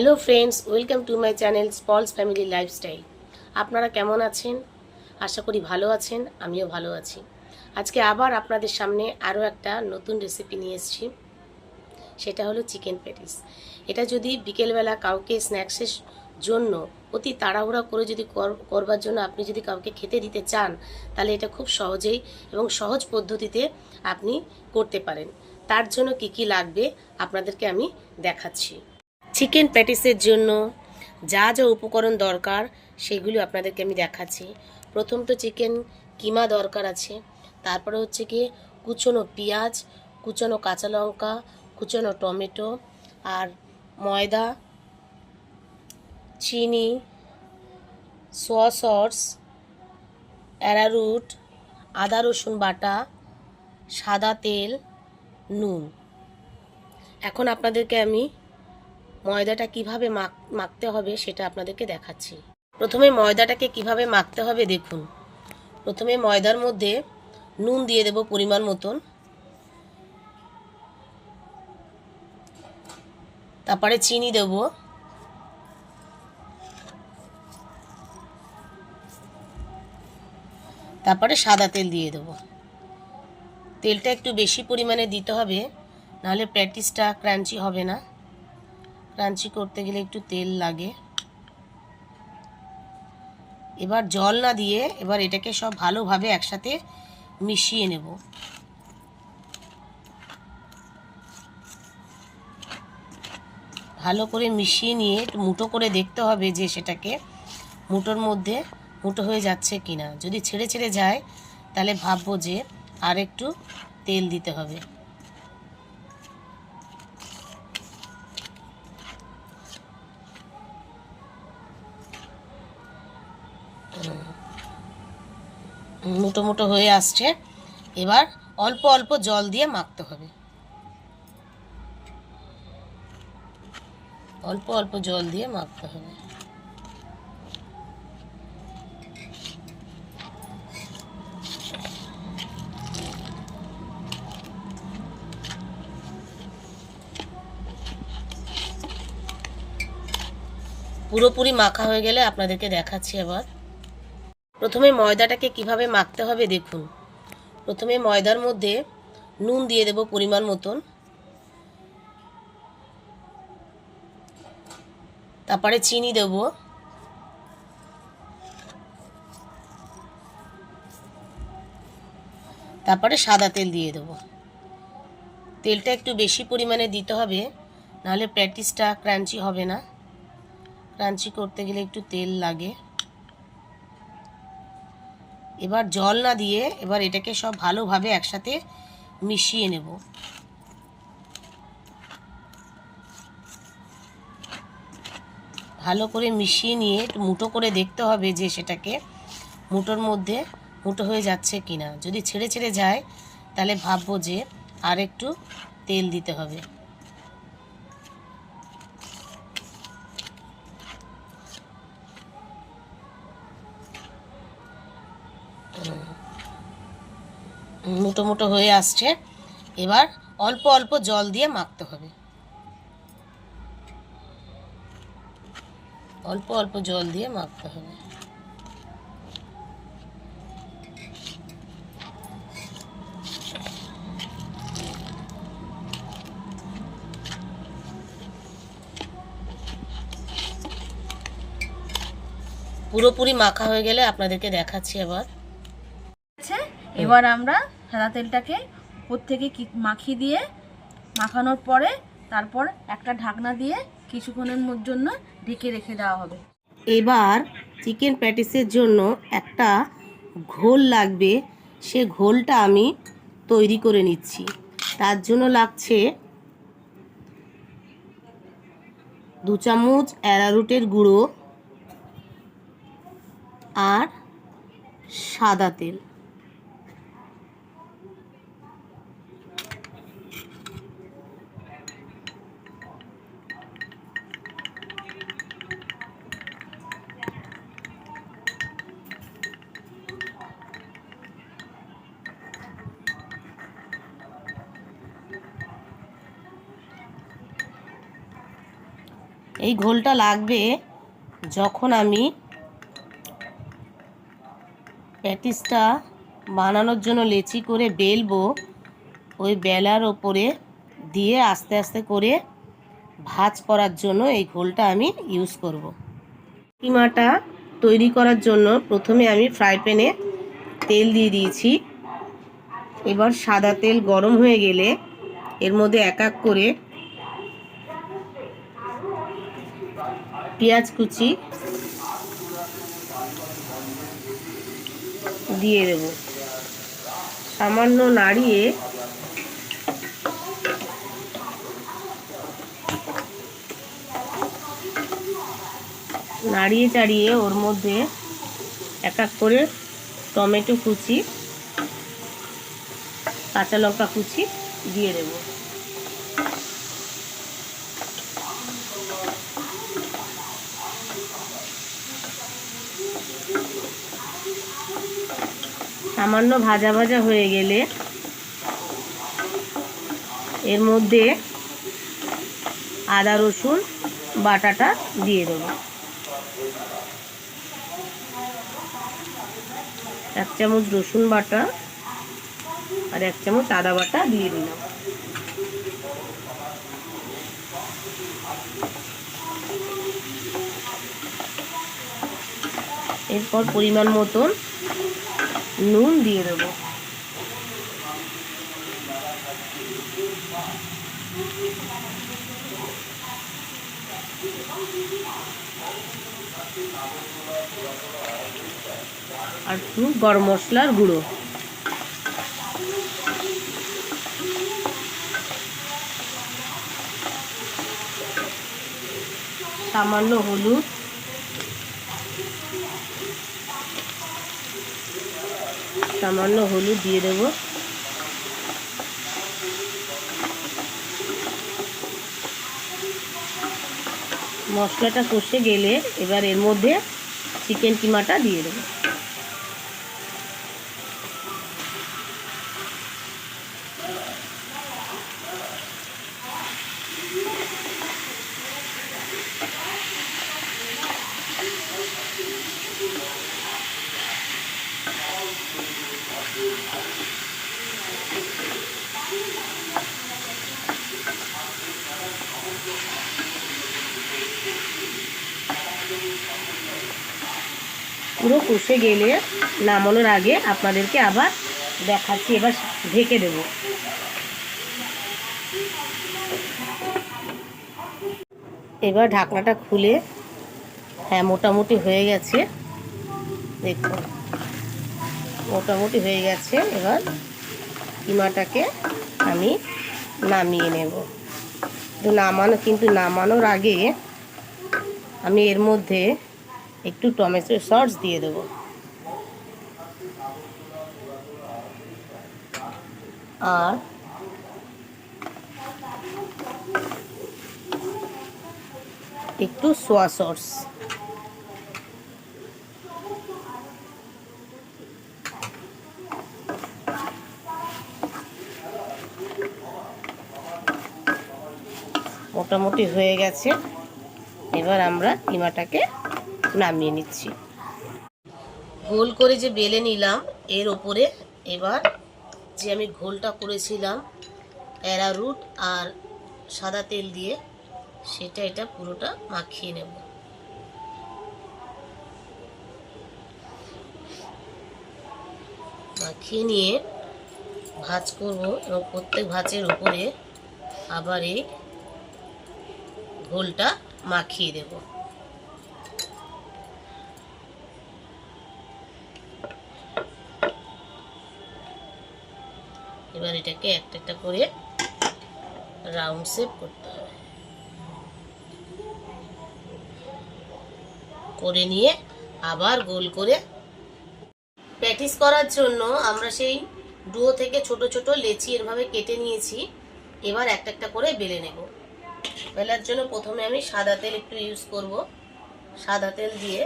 Hello friends welcome to my channel স্পলস family lifestyle আপনারা কেমন আছেন? আশা করি ভালো আছেন, আমিও ভালো আছি। আজকে আবার আপনাদের সামনে আরও একটা নতুন রেসিপি নিয়ে এসেছি। সেটা হলো চিকেন প্যাটিস এটা যদি বিকেলবেলা কাউকে স্ন্যাক্সের জন্য অতি তাড়াহুড়া করে যদি কর- করবার জন্য আপনি যদি কাউকে খেতে দিতে চান, তাহলে এটা খুব সহজেই এবং সহজ পদ্ধতিতে আপনি করতে পারেন। তার জন্য কি কি লাগবে আপনাদেরকে আমি দেখাচ্ছি। চিকেন প্যাটিসের জন্য যা যা উপকরণ দরকার, সেগুলো আপনাদেরকে আমি দেখাচ্ছি। প্রথম তো চিকেন কিমা দরকার আছে। তারপরে হচ্ছে কি কুচনো পেঁয়াজ, কুচনো কাঁচা লঙ্কা, কুচনো টমেটো আর ময়দা, চিনি সস অ্যারারুট আদা রসুন বাটা, সাদা তেল, নুন। এখন আপনাদেরকে আমি ময়দাটা কীভাবে মাখ, মাখতে হবে সেটা আপনাদেরকে দেখাচ্ছি। প্রথমে ময়দাটাকে কীভাবে মাখতে হবে দেখুন। প্রথমে ময়দার মধ্যে নুন দিয়ে দেব পরিমাণ মতন। তারপরে চিনি দেব। তারপরে সাদা তেল দিয়ে দেবো। তেলটা একটু বেশি পরিমাণে দিতে হবে, নাহলে প্যাটিসটা ক্রাঞ্চি হবে না। ক্রাঞ্চি করতে গেলে একটু তেল লাগে। এবার জল না দিয়ে এবার এটাকে সব ভালোভাবে একসাথে মিশিয়ে নেব। ভালো করে মিশিয়ে নিয়ে একটু মুটো করে দেখতে হবে যে সেটাকে মুটোর মধ্যে মুটো হয়ে যাচ্ছে কিনা। যদি ছেড়ে ছেড়ে যায়, তাহলে ভাববো যে আর একটু তেল দিতে হবে। মুটো মুটো হয়ে আসছে। এবার অল্প অল্প জল দিয়ে মাখতে হবে। অল্প অল্প জল দিয়ে মাখতে হবে। পুরোপুরি মাখা হয়ে গেলে আপনাদেরকে দেখাচ্ছি আবার প্রথমে ময়দাটাকে কীভাবে মাখতে হবে দেখুন। প্রথমে ময়দার মধ্যে নুন দিয়ে দেব পরিমাণ মতন। তারপরে চিনি দেব। তারপরে সাদা তেল দিয়ে দেবো। তেলটা একটু বেশি পরিমাণে দিতে হবে, নাহলে প্যাটিসটা ক্রাঞ্চি হবে না। ক্রাঞ্চি করতে গেলে একটু তেল লাগে। এবার জল না দিয়ে এবার এটাকে সব ভালোভাবে একসাথে মিশিয়ে নেব। ভালো করে মিশিয়ে নিয়ে একটু মুটো করে দেখতে হবে যে সেটাকে মুটোর মধ্যে মুটো হয়ে যাচ্ছে কিনা। যদি ছেড়ে ছেড়ে যায়, তাহলে ভাববো যে আর একটু তেল দিতে হবে। মুটো মুটো হয়ে আসছে, এবার অল্প অল্প জল দিয়ে মাখতে হবে। অল্প অল্প জল দিয়ে মাখতে হবে। পুরোপুরি মাখা হয়ে গেলে আপনাদেরকে দেখাচ্ছি আবার এবার আমরা সাদা তেলটাকে উপর থেকে মাখিয়ে দিয়ে মাখানোর পরে তারপর একটা ঢাকনা দিয়ে কিছুক্ষণের জন্য ঢেকে রেখে দেওয়া হবে। এবার চিকেন প্যাটিসের জন্য একটা ঘোল লাগবে। সে ঘোলটা আমি তৈরি করে নিচ্ছি। তার জন্য লাগছে দু চামচ অ্যারারুটের গুঁড়ো আর সাদা তেল। এই ঘোলটা লাগবে যখন আমি প্যাটিসটা বানানোর জন্য লেচি করে বেলবো, ওই বেলার ওপরে দিয়ে আস্তে আস্তে করে ভাজ করার জন্য এই ঘোলটা আমি ইউজ করব। কিমাটা তৈরি করার জন্য প্রথমে আমি ফ্রাই প্যানে তেল দিয়ে দিয়েছি এবার সাদা তেল গরম হয়ে গেলে এর মধ্যে এক এক করে পেঁয়াজ কুচি দিয়ে দেব। সামান্য নাড়িয়ে নাড়িয়ে চাড়িয়ে ওর মধ্যে এক এক করে টমেটো কুচি, কাঁচা লঙ্কা কুচি দিয়ে দেব। সামান্য ভাজা ভাজা হয়ে গেলে এর মধ্যে আদা, রসুন, বাটাটা দিয়ে দেবো। এক চামচ রসুন বাটা আর এক চামচ আদা বাটা দিয়ে দিলাম। এরপর পরিমাণ মতন নুন দিয়ে দেবো। আর একটু গরম মশলার গুঁড়ো। সামান্য হলুদ। সামান্য হলুদ দিয়ে দেবো। মশলাটা কষে গেলে এবার এর মধ্যে চিকেন কিমাটা দিয়ে দেবো। পুরো কষে গেলে নামানোর আগে আপনাদেরকে আবার দেখাচ্ছি, এবার ঢেকে দেব। এবার ঢাকনাটা খুলে হ্যাঁ মোটামুটি হয়ে গেছে। দেখুন, মোটামুটি হয়ে গেছে। এবার কিমাটাকে আমি নামিয়ে নেব। নামানো, কিন্তু নামানোর আগে আমি এর মধ্যে একটু টমেটো সস দিয়ে দেব। আর একটু সোয়া সস। মোটামুটি হয়ে গেছে। এবার আমরা কিমাটাকে নামিয়ে নিচ্ছি। গোল করে যে বেলে নিলাম, এর ওপরে এবার যে আমি ঘোলটা করেছিলাম অ্যারারুট আর সাদা তেল দিয়ে, সেটা এটা পুরোটা মাখিয়ে নেব। মাখিয়ে নিয়ে ভাজ করব এবং প্রত্যেক ভাজের উপরে আবার এই ঘোলটা মাখিয়ে দেবো। এবার এটাকে একটা একটা করে রাউন্ড শেপ করতে হবে। করে নিয়ে আবার গোল করে প্র্যাকটিস করার জন্য আমরা সেই ডুয়ো থেকে ছোট ছোট লেচি এরভাবে কেটে নিয়েছি। এবার একটা একটা করে বেলে নেব। বেলার জন্য প্রথমে আমি সাদা তেল একটু ইউজ করব। সাদা তেল দিয়ে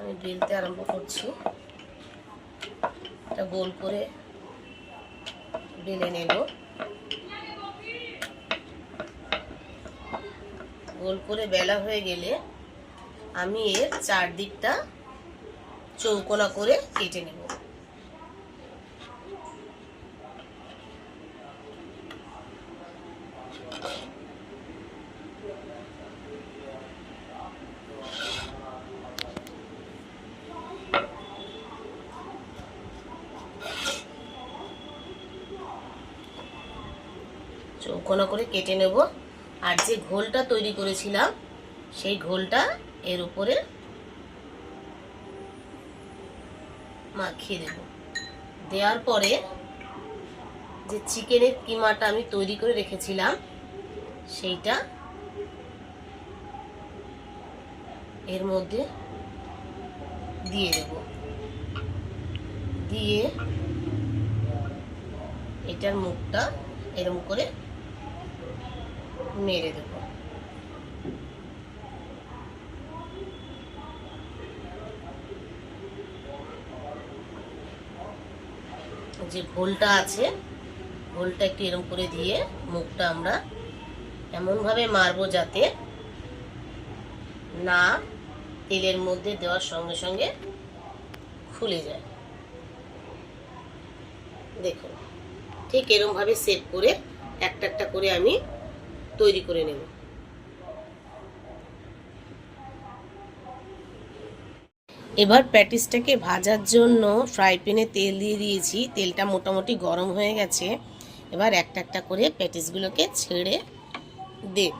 আমি বেলতে আরম্ভ করছি। এটা গোল করে বেলে নেব গোল করে বেলা হয়ে গেলে আমি এর চারদিকটা চৌকোনা করে কেটে নেব। চৌকোনা করে কেটে নেব। আর যে ঘোলটা তৈরি করেছিলাম, সেই ঘোলটা এর উপরে মাখিয়ে দেব। দেওয়ার পরে যে চিকেনের কিমাটা আমি তৈরি করে রেখেছিলাম, সেইটা এর মধ্যে দিয়ে দেব। দিয়ে এটার মুখটা এরম করে মেরে দেব। যে ঘোলটা আছে ঘোলটা একটু এরম করে দিয়ে মুখটা আমরা এমনভাবে মারবো যাতে না তেলের মধ্যে দেওয়ার সঙ্গে সঙ্গে খুলে যায়। দেখুন, ঠিক এরমভাবে সেভ করে একটা একটা করে আমি তৈরি করে নেব। এবার প্যাটিসটাকে ভাজার জন্য ফ্রাই প্যানে তেল দিয়ে দিয়েছি। তেলটা মোটামুটি গরম হয়ে গেছে। এবার একটা একটা করে প্যাটিসগুলোকে ছেড়ে দেব।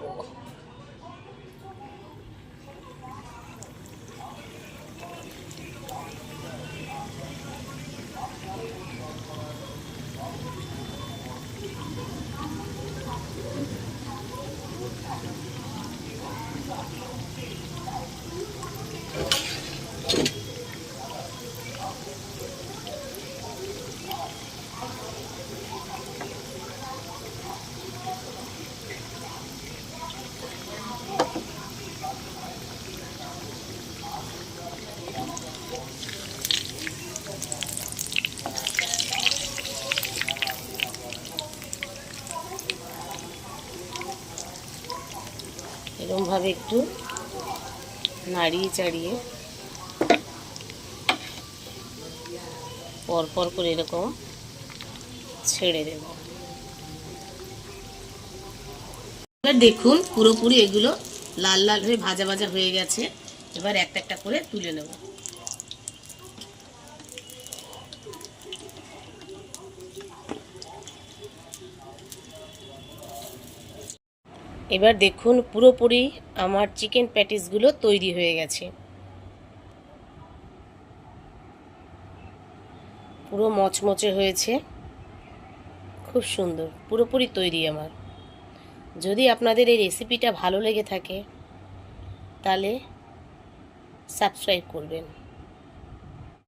একটু নাড়িয়ে চাড়িয়ে পরপর করে এরকম ছেড়ে দেব। দেখুন পুরোপুরি এগুলো লাল লাল হয়ে ভাজা ভাজা হয়ে গেছে। এবার একটা একটা করে তুলে নেব। এবার দেখুন পুরোপুরি আমার চিকেন প্যাটিসগুলো তৈরি হয়ে গেছে। পুরো মচমচে হয়েছে। খুব সুন্দর, পুরোপুরি তৈরি আমার। যদি আপনাদের এই রেসিপিটা ভালো লেগে থাকে, তাহলে সাবস্ক্রাইব করবেন।